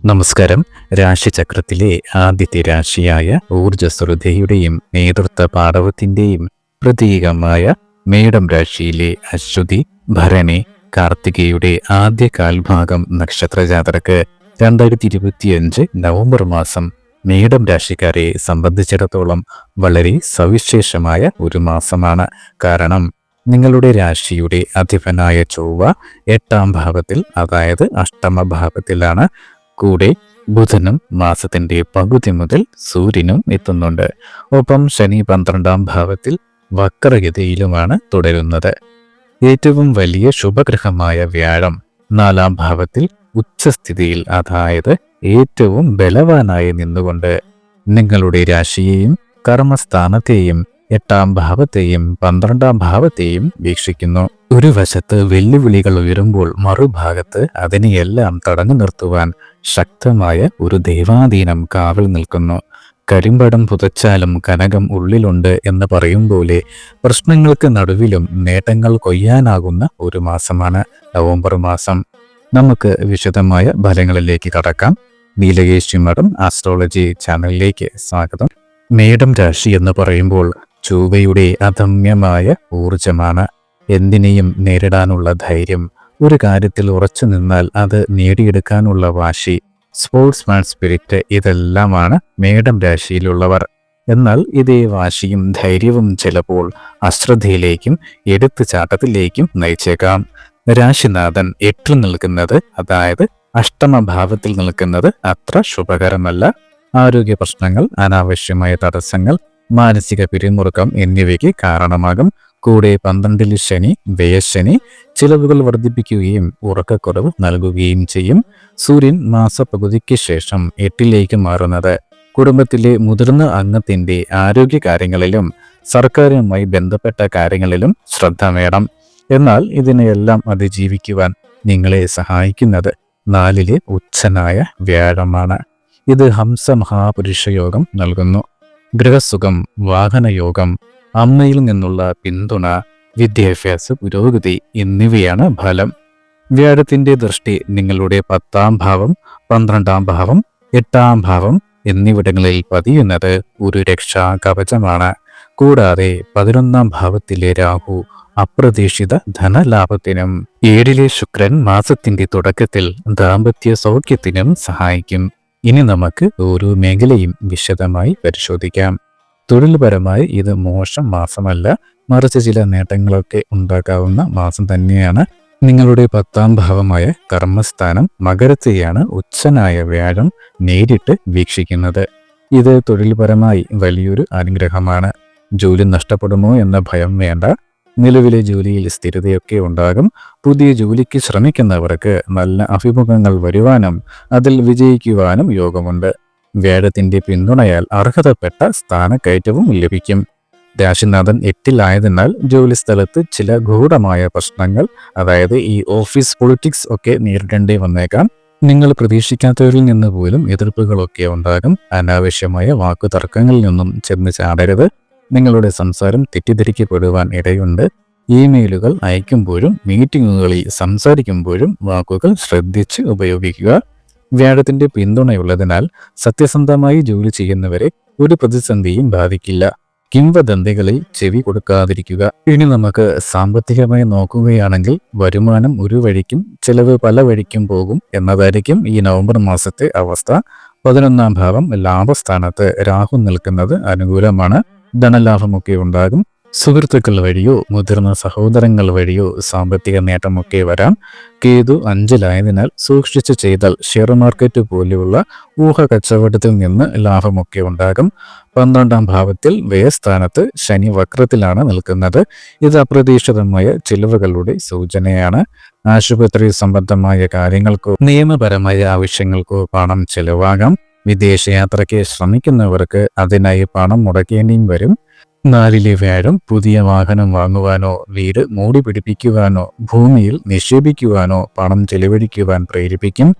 നമസ്കാരം. രാശിചക്രത്തിലെ ആദ്യത്തെ രാശിയായ ഊർജസ്വൃതയുടെയും നേതൃത്വ പാടവത്തിന്റെയും പ്രതീകമായ മേടം രാശിയിലെ അശ്വതി ഭരണി കാർത്തികയുടെ ആദ്യ കാൽഭാഗം നക്ഷത്രജാതർക്ക് രണ്ടായിരത്തി ഇരുപത്തിയഞ്ച് നവംബർ മാസം മേടം രാശിക്കാരെ സംബന്ധിച്ചിടത്തോളം വളരെ സവിശേഷമായ ഒരു മാസമാണ്. കാരണം നിങ്ങളുടെ രാശിയുടെ അധിപനായ ചൊവ്വ എട്ടാം ഭാവത്തിൽ അതായത് അഷ്ടമ ഭാവത്തിലാണ് കൂടെ ബുധനും മാസത്തിന്റെ പകുതി മുതൽ സൂര്യനും എത്തുന്നുണ്ട്. ഒപ്പം ശനി പന്ത്രണ്ടാം ഭാവത്തിൽ വക്രഗതിയിലുമാണ് തുടരുന്നത്. ഏറ്റവും വലിയ ശുഭഗ്രഹമായ വ്യാഴം നാലാം ഭാവത്തിൽ ഉച്ചസ്ഥിതിയിൽ അതായത് ഏറ്റവും ബലവാനായി നിന്നുകൊണ്ട്. നിങ്ങളുടെ രാശിയെയും കർമ്മസ്ഥാനത്തെയും എട്ടാം ഭാവത്തെയും പന്ത്രണ്ടാം ഭാവത്തെയും വീക്ഷിക്കുന്നു. ഒരു വശത്ത് വെല്ലുവിളികൾ ഉയരുമ്പോൾ മറുഭാഗത്ത് അതിനെയെല്ലാം തടഞ്ഞു നിർത്തുവാൻ ശക്തമായ ഒരു ദൈവാധീനം കാവൽ നിൽക്കുന്നു. കരിമ്പടം പുതച്ചാലും കനകം ഉള്ളിലുണ്ട് എന്ന് പറയും പോലെ പ്രശ്നങ്ങൾക്ക് നടുവിലും നേട്ടങ്ങൾ കൊയ്യാനാകുന്ന ഒരു മാസമാണ് നവംബർ മാസം. നമുക്ക് വിശദമായ ഫലങ്ങളിലേക്ക് കടക്കാം. നീലകേശി മഠം ആസ്ട്രോളജി ചാനലിലേക്ക് സ്വാഗതം. മേടം രാശി എന്ന് പറയുമ്പോൾ ചൊവ്വയുടെ അദമ്യമായ ഊർജമാണ് എന്തിനേയും നേരിടാനുള്ള ധൈര്യം. ഒരു കാര്യത്തിൽ ഉറച്ചു നിന്നാൽ അത് നേടിയെടുക്കാനുള്ള വാശി. സ്പോർട്സ്മാൻ സ്പിരിറ്റ് ഇതെല്ലാമാണ് മേടം രാശിയിലുള്ളവർ. എന്നാൽ ഇതേ വാശിയും ധൈര്യവും ചിലപ്പോൾ അശ്രദ്ധയിലേക്കും എടുത്തുചാട്ടത്തിലേക്കും നയിച്ചേക്കാം. രാശിനാഥൻ എട്ടിൽ നിൽക്കുന്നത് അതായത് അഷ്ടമഭാവത്തിൽ നിൽക്കുന്നത് അത്ര ശുഭകരമല്ല. ആരോഗ്യ പ്രശ്നങ്ങൾ അനാവശ്യമായ തടസ്സങ്ങൾ മാനസിക പിരിമുറുക്കം എന്നിവയ്ക്ക് കാരണമാകും. കൂടെ പന്ത്രണ്ടിൽ ശനി വ്യയശനി ചിലവുകൾ വർദ്ധിപ്പിക്കുകയും ഉറക്കക്കുറവ് നൽകുകയും ചെയ്യും. സൂര്യൻ മാസപകുതിക്ക് ശേഷം എട്ടിലേക്ക് മാറുന്നത്. കുടുംബത്തിലെ മുതിർന്ന അംഗത്തിന്റെ ആരോഗ്യ കാര്യങ്ങളിലും സർക്കാരുമായി ബന്ധപ്പെട്ട കാര്യങ്ങളിലും ശ്രദ്ധ വേണം. എന്നാൽ ഇതിനെയെല്ലാം അതിജീവിക്കുവാൻ നിങ്ങളെ സഹായിക്കുന്നത് നാലിലെ ഉച്ചനായ വ്യാഴമാണ്. ഇത് ഹംസ മഹാപുരുഷ യോഗം നൽകുന്നു. ഗൃഹസുഖം വാഹനയോഗം അമ്മയിൽ നിന്നുള്ള പിന്തുണ വിദ്യാഭ്യാസ പുരോഗതി എന്നിവയാണ് ഫലം. വ്യാഴത്തിന്റെ ദൃഷ്ടി നിങ്ങളുടെ പത്താം ഭാവം പന്ത്രണ്ടാം ഭാവം എട്ടാം ഭാവം എന്നിവിടങ്ങളിൽ പതിയുന്നത് ഒരു രക്ഷാ കവചമാണ് കൂടാതെ പതിനൊന്നാം ഭാവത്തിലെ രാഹു അപ്രതീക്ഷിത ധനലാഭത്തിനും ഏഴിലെ ശുക്രൻ മാസത്തിന്റെ തുടക്കത്തിൽ ദാമ്പത്യ സൗഖ്യത്തിനും സഹായിക്കും. ഇനി നമുക്ക് ഓരോ മേഖലയും വിശദമായി പരിശോധിക്കാം. തൊഴിൽപരമായി ഇത് മോശം മാസമല്ല. മറിച്ച് ചില നേട്ടങ്ങളൊക്കെ ഉണ്ടാക്കാവുന്ന മാസം തന്നെയാണ്. നിങ്ങളുടെ പത്താം ഭാവമായ കർമ്മസ്ഥാനം മകരത്തെയാണ് ഉച്ചനായ വ്യാഴം നേരിട്ട് വീക്ഷിക്കുന്നത്. ഇത് തൊഴിൽപരമായി വലിയൊരു അനുഗ്രഹമാണ്. ജോലി നഷ്ടപ്പെടുമോ എന്ന ഭയം വേണ്ട. നിലവിലെ ജോലിയിൽ സ്ഥിരതയൊക്കെ ഉണ്ടാകും. പുതിയ ജോലിക്ക് ശ്രമിക്കുന്നവർക്ക് നല്ല അഭിമുഖങ്ങൾ വരുവാനും അതിൽ വിജയിക്കുവാനും യോഗമുണ്ട്. വ്യാഴത്തിന്റെ പിന്തുണയാൽ അർഹതപ്പെട്ട സ്ഥാനക്കയറ്റവും ലഭിക്കും. രാശിനാഥൻ എട്ടിലായതിനാൽ ജോലിസ്ഥലത്ത് ചില ഗൂഢമായ പ്രശ്നങ്ങൾ അതായത് ഈ ഓഫീസ് പൊളിറ്റിക്സ് ഒക്കെ നേരിടേണ്ടി വന്നേക്കാം. നിങ്ങൾ പ്രതീക്ഷിക്കാത്തവരിൽ നിന്ന് പോലും എതിർപ്പുകളൊക്കെ ഉണ്ടാകും. അനാവശ്യമായ വാക്കുതർക്കങ്ങളിൽ നിന്നും ചെന്ന് ചാടരുത്. നിങ്ങളുടെ സംസാരം തെറ്റിദ്ധരിക്കപ്പെടുവാൻ ഇടയുണ്ട്. ഇമെയിലുകൾ അയക്കുമ്പോഴും മീറ്റിങ്ങുകളിൽ സംസാരിക്കുമ്പോഴും വാക്കുകൾ ശ്രദ്ധിച്ച് ഉപയോഗിക്കുക. വ്യാഴത്തിന്റെ പിന്തുണയുള്ളതിനാൽ സത്യസന്ധമായി ജോലി ചെയ്യുന്നവരെ ഒരു പ്രതിസന്ധിയും ബാധിക്കില്ല. കിംവദന്തികളിൽ ചെവി കൊടുക്കാതിരിക്കുക. ഇനി നമുക്ക് സാമ്പത്തികമായി നോക്കുകയാണെങ്കിൽ വരുമാനം ഒരു വഴിക്കും ചെലവ് പല വഴിക്കും പോകും എന്നതായിരിക്കും ഈ നവംബർ മാസത്തെ അവസ്ഥ. പതിനൊന്നാം ഭാവം ലാഭസ്ഥാനത്ത് രാഹു നിൽക്കുന്നത് അനുകൂലമാണ്. ധനലാഭമൊക്കെ ഉണ്ടാകും. സുഹൃത്തുക്കൾ വഴിയോ മുതിർന്ന സഹോദരങ്ങൾ വഴിയോ സാമ്പത്തിക നേട്ടമൊക്കെ വരാം. കേതു അഞ്ചിലായതിനാൽ സൂക്ഷിച്ചു ചെയ്താൽ ഷെയർ മാർക്കറ്റ് പോലെയുള്ള ഊഹ കച്ചവടത്തിൽ നിന്ന് ലാഭമൊക്കെ ഉണ്ടാകും. പന്ത്രണ്ടാം ഭാവത്തിൽ വ്യയസ്ഥാനത്ത് ശനി വക്രത്തിലാണ് നിൽക്കുന്നത്. ഇത് അപ്രതീക്ഷിതമായ ചിലവുകളുടെ സൂചനയാണ്. ആശുപത്രി സംബന്ധമായ കാര്യങ്ങൾക്കോ നിയമപരമായ ആവശ്യങ്ങൾക്കോ പണം ചെലവാകാം. വിദേശയാത്രയ്ക്ക് ശ്രമിക്കുന്നവർക്ക് അതിനായി പണം മുടക്കേണ്ടിയും വരും. നാലിലെ വ്യാഴം പുതിയ വാഹനം വാങ്ങുവാനോ വീട് മൂടി പിടിപ്പിക്കുവാനോ ഭൂമിയിൽ നിക്ഷേപിക്കുവാനോ പണം ചെലവഴിക്കുവാൻ പ്രേരിപ്പിക്കും.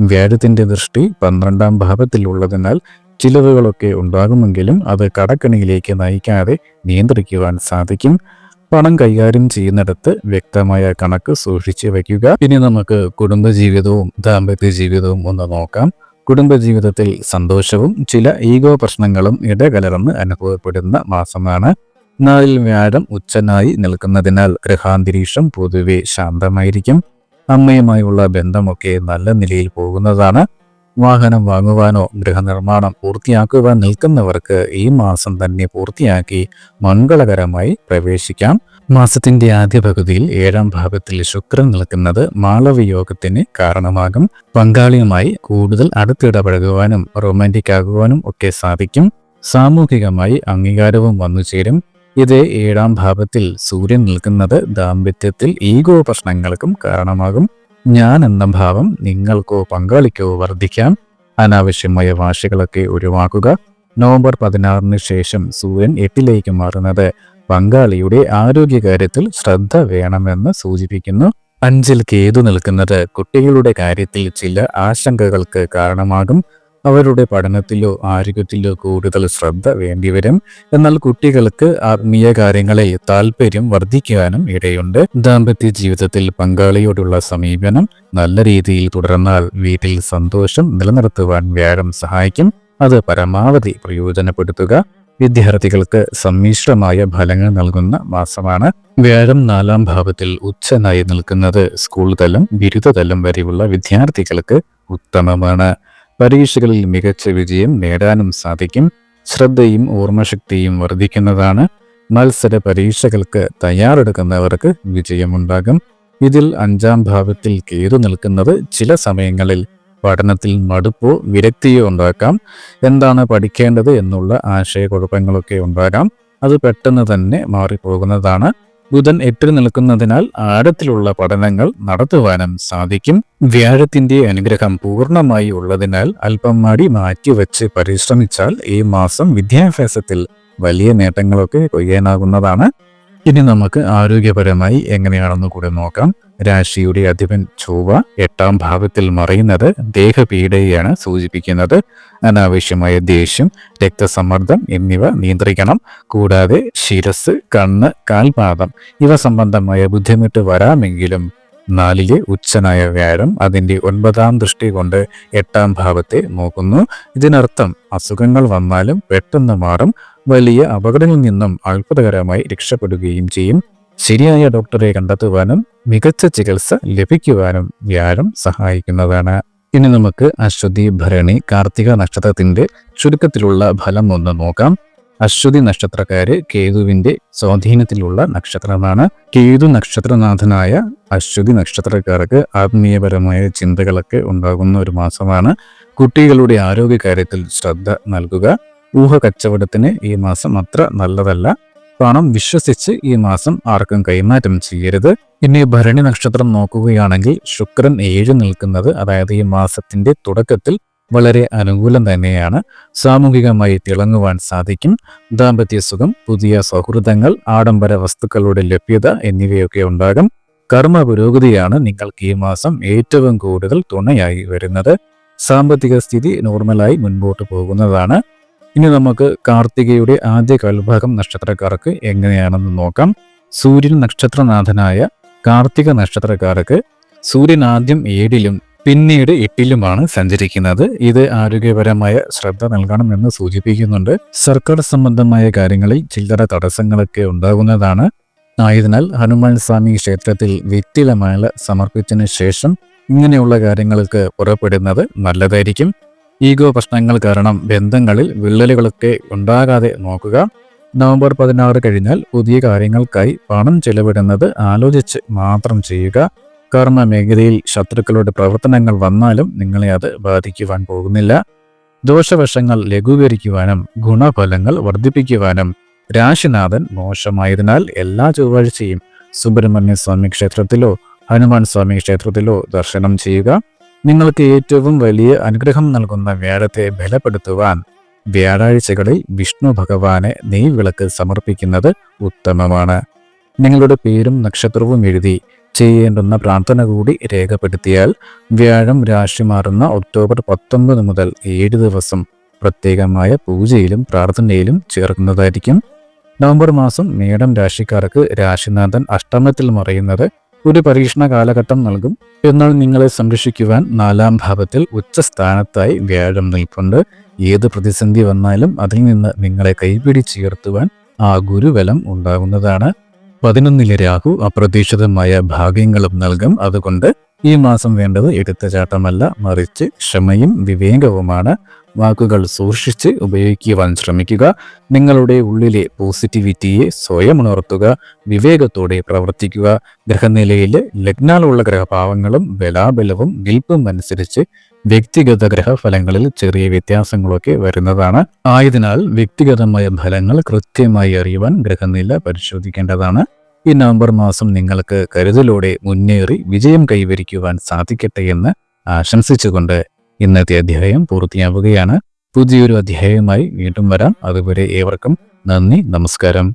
വ്യാഴത്തിന്റെ ദൃഷ്ടി പന്ത്രണ്ടാം ഭാവത്തിലുള്ളതിനാൽ ചിലവുകളൊക്കെ ഉണ്ടാകുമെങ്കിലും അത് കടക്കണിയിലേക്ക് നയിക്കാതെ നിയന്ത്രിക്കുവാൻ സാധിക്കും. പണം കൈകാര്യം ചെയ്യുന്നിടത്ത് വ്യക്തമായ കണക്ക് സൂക്ഷിച്ചു വയ്ക്കുക. ഇനി നമുക്ക് കുടുംബജീവിതവും ദാമ്പത്യ ജീവിതവും ഒന്ന് നോക്കാം. കുടുംബജീവിതത്തിൽ സന്തോഷവും ചില ഈഗോ പ്രശ്നങ്ങളും ഇടകലർന്ന് അനുഭവപ്പെടുന്ന മാസമാണ്. നാലിൽ വ്യാഴം ഉച്ചനായി നിൽക്കുന്നതിനാൽ ഗൃഹാന്തരീക്ഷം പൊതുവെ ശാന്തമായിരിക്കും. അമ്മയുമായുള്ള ബന്ധമൊക്കെ നല്ല നിലയിൽ പോകുന്നതാണ്. വാഹനം വാങ്ങുവാനോ ഗൃഹനിർമ്മാണം പൂർത്തിയാക്കുവാൻ നിൽക്കുന്നവർക്ക് ഈ മാസം തന്നെ പൂർത്തിയാക്കി മംഗളകരമായി പ്രവേശിക്കാം. മാസത്തിന്റെ ആദ്യ പകുതിയിൽ ഏഴാം ഭാവത്തിൽ ശുക്രൻ നിൽക്കുന്നത് മാളവിയോഗത്തിന് കാരണമാകും. പങ്കാളിയുമായി കൂടുതൽ അടുത്തിടപഴകുവാനും റൊമാന്റിക് ആകുവാനും ഒക്കെ സാധിക്കും. സാമൂഹികമായി അംഗീകാരവും വന്നു ചേരും. ഇതേ ഏഴാം ഭാവത്തിൽ സൂര്യൻ നിൽക്കുന്നത് ദാമ്പത്യത്തിൽ ഈഗോ പ്രശ്നങ്ങൾക്കും കാരണമാകും. ഞാൻ എന്ന ഭാവം നിങ്ങൾക്കോ പങ്കാളിക്കോ വർദ്ധിക്കാം അനാവശ്യമായ വാശികളൊക്കെ ഒഴിവാക്കുക നവംബർ പതിനാറിന് ശേഷം സൂര്യൻ എട്ടിലേക്ക് മാറുന്നത് പങ്കാളിയുടെ ആരോഗ്യകാര്യത്തിൽ ശ്രദ്ധ വേണമെന്ന് സൂചിപ്പിക്കുന്നു. അഞ്ചിൽ കേതു നിൽക്കുന്നത് കുട്ടികളുടെ കാര്യത്തിൽ ചില ആശങ്കകൾക്ക് കാരണമാകും. അവരുടെ പഠനത്തിലോ ആരോഗ്യത്തിലോ കൂടുതൽ ശ്രദ്ധ വേണ്ടിവരും. എന്നാൽ കുട്ടികൾക്ക് ആത്മീയ കാര്യങ്ങളെ താല്പര്യം വർദ്ധിക്കാനും ഇടയുണ്ട്. ദാമ്പത്യ ജീവിതത്തിൽ പങ്കാളിയോടുള്ള സമീപനം നല്ല രീതിയിൽ തുടർന്നാൽ വീട്ടിൽ സന്തോഷം നിലനിർത്തുവാൻ വ്യാഴം സഹായിക്കും. അത് പരമാവധി പ്രയോജനപ്പെടുത്തുക. വിദ്യാർത്ഥികൾക്ക് സമ്മിശ്രമായ ഫലങ്ങൾ നൽകുന്ന മാസമാണ്. വ്യാഴം നാലാം ഭാവത്തിൽ ഉച്ചനായി നിൽക്കുന്നത് സ്കൂൾ തലം ബിരുദതലം വരെയുള്ള വിദ്യാർത്ഥികൾക്ക് ഉത്തമമാണ്. പരീക്ഷകളിൽ മികച്ച വിജയം നേടാനും സാധിക്കും. ശ്രദ്ധയും ഓർമ്മശക്തിയും വർദ്ധിക്കുന്നതാണ്. മത്സര പരീക്ഷകൾക്ക് തയ്യാറെടുക്കുന്നവർക്ക് വിജയമുണ്ടാകും. ഇതിൽ അഞ്ചാം ഭാവത്തിൽ കേതു നിൽക്കുന്നത് ചില സമയങ്ങളിൽ പഠനത്തിൽ മടുപ്പോ വിരക്തിയോ ഉണ്ടാക്കാം. എന്താണ് പഠിക്കേണ്ടത് എന്നുള്ള ആശയക്കുഴപ്പങ്ങളൊക്കെ ഉണ്ടാകാം. അത് പെട്ടെന്ന് തന്നെ മാറിപ്പോകുന്നതാണ്. ബുധൻ എട്ടിൽ നിൽക്കുന്നതിനാൽ ആഴത്തിലുള്ള പഠനങ്ങൾ നടത്തുവാനും സാധിക്കും. വ്യാഴത്തിന്റെ അനുഗ്രഹം പൂർണമായി ഉള്ളതിനാൽ അല്പം മടി മാറ്റിവെച്ച് പരിശ്രമിച്ചാൽ ഈ മാസം വിദ്യാഭ്യാസത്തിൽ വലിയ നേട്ടങ്ങളൊക്കെ കൊയ്യാനാകുന്നതാണ്. ഇനി നമുക്ക് ആരോഗ്യപരമായി എങ്ങനെയാണെന്ന് കൂടെ നോക്കാം. രാശിയുടെ അധിപൻ ചൊവ്വ എട്ടാം ഭാവത്തിൽ മറയുന്നത് ദേഹപീഡയെയാണ് സൂചിപ്പിക്കുന്നത്. അനാവശ്യമായ ദേഷ്യം രക്തസമ്മർദ്ദം എന്നിവ നിയന്ത്രിക്കണം. കൂടാതെ ശിരസ് കണ്ണ് കാൽപാദം ഇവ സംബന്ധമായ ബുദ്ധിമുട്ട് വരാമെങ്കിലും നാലിലെ ഉച്ചനായ വ്യാഴം അതിന്റെ ഒൻപതാം ദൃഷ്ടി കൊണ്ട് എട്ടാം ഭാവത്തെ നോക്കുന്നു. ഇതിനർത്ഥം അസുഖങ്ങൾ വന്നാലും പെട്ടെന്ന് മാറും. വലിയ അപകടങ്ങളിൽ നിന്നും അത്ഭുതകരമായി രക്ഷപ്പെടുകയും ചെയ്യും. ശരിയായ ഡോക്ടറെ കണ്ടെത്തുവാനും മികച്ച ചികിത്സ ലഭിക്കുവാനും വ്യാഴം സഹായിക്കുന്നതാണ്. ഇനി നമുക്ക് അശ്വതി ഭരണി കാർത്തിക നക്ഷത്രത്തിന്റെ ചുരുക്കത്തിലുള്ള ഫലം ഒന്ന് നോക്കാം. അശ്വതി നക്ഷത്രക്കാര് കേതുവിന്റെ സ്വാധീനത്തിലുള്ള നക്ഷത്രമാണ്. കേതു നക്ഷത്രനാഥനായ അശ്വതി നക്ഷത്രക്കാർക്ക് ആത്മീയപരമായ ചിന്തകളൊക്കെ ഉണ്ടാകുന്ന ഒരു മാസമാണ്. കുട്ടികളുടെ ആരോഗ്യകാര്യത്തിൽ ശ്രദ്ധ നൽകുക. ഊഹ കച്ചവടത്തിന് ഈ മാസം അത്ര നല്ലതല്ല. പണം വിശ്വസിച്ച് ഈ മാസം ആർക്കും കൈമാറ്റം ചെയ്യരുത്. ഇനി ഭരണി നക്ഷത്രം നോക്കുകയാണെങ്കിൽ ശുക്രൻ ഏഴ് നിൽക്കുന്നത് അതായത് ഈ മാസത്തിന്റെ തുടക്കത്തിൽ വളരെ അനുകൂലം തന്നെയാണ്. സാമൂഹികമായി തിളങ്ങുവാൻ സാധിക്കും. ദാമ്പത്യ സുഖം പുതിയ സൗഹൃദങ്ങൾ ആഡംബര വസ്തുക്കളുടെ ലഭ്യത എന്നിവയൊക്കെ ഉണ്ടാകും. കർമ്മ പുരോഗതിയാണ് നിങ്ങൾക്ക് ഈ മാസം ഏറ്റവും കൂടുതൽ തുണയായി വരുന്നത്. സാമ്പത്തിക സ്ഥിതി നോർമലായി മുൻപോട്ട് പോകുന്നതാണ്. ഇനി നമുക്ക് കാർത്തികയുടെ ആദ്യ കൽഭാഗം നക്ഷത്രക്കാർക്ക് എങ്ങനെയാണെന്ന് നോക്കാം. സൂര്യൻ നക്ഷത്രനാഥനായ കാർത്തിക നക്ഷത്രക്കാർക്ക് സൂര്യൻ ആദ്യം ഏഴിലും പിന്നീട് എട്ടിലുമാണ് സഞ്ചരിക്കുന്നത്. ഇത് ആരോഗ്യപരമായ ശ്രദ്ധ നൽകണമെന്ന് സൂചിപ്പിക്കുന്നുണ്ട്. സർക്കാർ സംബന്ധമായ കാര്യങ്ങളിൽ ചില്ലറ തടസ്സങ്ങളൊക്കെ ഉണ്ടാകുന്നതാണ്. ആയതിനാൽ ഹനുമാൻ സ്വാമി ക്ഷേത്രത്തിൽ വെറ്റിലമാല സമർപ്പിച്ചതിന് ശേഷം ഇങ്ങനെയുള്ള കാര്യങ്ങൾക്ക് പുറപ്പെടുന്നത് നല്ലതായിരിക്കും. ഈഗോ പ്രശ്നങ്ങൾ കാരണം ബന്ധങ്ങളിൽ വിള്ളലുകളൊക്കെ ഉണ്ടാകാതെ നോക്കുക. നവംബർ പതിനാറ് കഴിഞ്ഞാൽ പുതിയ കാര്യങ്ങൾക്കായി പണം ചെലവിടുന്നത് ആലോചിച്ച് മാത്രം ചെയ്യുക. കർമ്മ മേഖലയിൽ ശത്രുക്കളുടെ പ്രവർത്തനങ്ങൾ വന്നാലും നിങ്ങളെ അത് ബാധിക്കുവാൻ പോകുന്നില്ല. ദോഷവശങ്ങൾ ലഘൂകരിക്കുവാനും ഗുണഫലങ്ങൾ വർദ്ധിപ്പിക്കുവാനും രാശിനാഥൻ മോശമായതിനാൽ എല്ലാ ചൊവ്വാഴ്ചയും സുബ്രഹ്മണ്യ സ്വാമി ക്ഷേത്രത്തിലോ ഹനുമാൻ സ്വാമി ക്ഷേത്രത്തിലോ ദർശനം ചെയ്യുക. നിങ്ങൾക്ക് ഏറ്റവും വലിയ അനുഗ്രഹം നൽകുന്ന വ്യാഴത്തെ ബലപ്പെടുത്തുവാൻ വ്യാഴാഴ്ചകളിൽ വിഷ്ണു ഭഗവാനെ നെയ്വിളക്ക് സമർപ്പിക്കുന്നത് ഉത്തമമാണ്. നിങ്ങളുടെ പേരും നക്ഷത്രവും എഴുതി ചെയ്യേണ്ടുന്ന പ്രാർത്ഥന കൂടി രേഖപ്പെടുത്തിയാൽ വ്യാഴം രാശി മാറുന്ന ഒക്ടോബർ പത്തൊമ്പത് മുതൽ ഏഴ് ദിവസം പ്രത്യേകമായ പൂജയിലും പ്രാർത്ഥനയിലും ചേർക്കുന്നതായിരിക്കും. നവംബർ മാസം മേടം രാശിക്കാർക്ക് രാശിനാഥൻ അഷ്ടമത്തിൽ മറയുന്നത് ഒരു പരീക്ഷണ കാലഘട്ടം നൽകും. എന്നാൽ നിങ്ങളെ സംരക്ഷിക്കുവാൻ നാലാം ഭാവത്തിൽ ഉച്ചസ്ഥാനത്തായി വ്യാഴം നിൽപ്പുണ്ട്. ഏത് പ്രതിസന്ധി വന്നാലും അതിൽ നിന്ന് നിങ്ങളെ കൈപിടിച്ചുയർത്തുവാൻ ആ ഗുരുവലം ഉണ്ടാകുന്നതാണ്. പതിനൊന്നിലെ രാഹു അപ്രതീക്ഷിതമായ ഭാഗ്യങ്ങളും നൽകും. അതുകൊണ്ട് ഈ മാസം വേണ്ടത് എടുത്തചാട്ടമല്ല മറിച്ച് ക്ഷമയും വിവേകവുമാണ്. വാക്കുകൾ സൂക്ഷിച്ച് ഉപയോഗിക്കുവാൻ ശ്രമിക്കുക. നിങ്ങളുടെ ഉള്ളിലെ പോസിറ്റിവിറ്റിയെ സ്വയം ഉണർത്തുക. വിവേകത്തോടെ പ്രവർത്തിക്കുക. ഗ്രഹനിലയിലെ ലഗ്നാലുള്ള ഗ്രഹഭാവങ്ങളും ബലാബലവും നിൽപ്പും അനുസരിച്ച് വ്യക്തിഗത ഗ്രഹഫലങ്ങളിൽ ചെറിയ വ്യത്യാസങ്ങളൊക്കെ വരുന്നതാണ്. ആയതിനാൽ വ്യക്തിഗതമായ ഫലങ്ങൾ കൃത്യമായി അറിയുവാൻ ഗ്രഹനില പരിശോധിക്കേണ്ടതാണ്. ഈ നവംബർ മാസം നിങ്ങൾക്ക് കരുതലോടെ മുന്നേറി വിജയം കൈവരിക്കുവാൻ സാധിക്കട്ടെ എന്ന് ആശംസിച്ചുകൊണ്ട് ഇന്നത്തെ അധ്യായം പൂർത്തിയാവുകയാണ്. പുതിയൊരു അധ്യായവുമായി വീണ്ടും വരാം. അതുവരെ ഏവർക്കും നന്ദി നമസ്കാരം.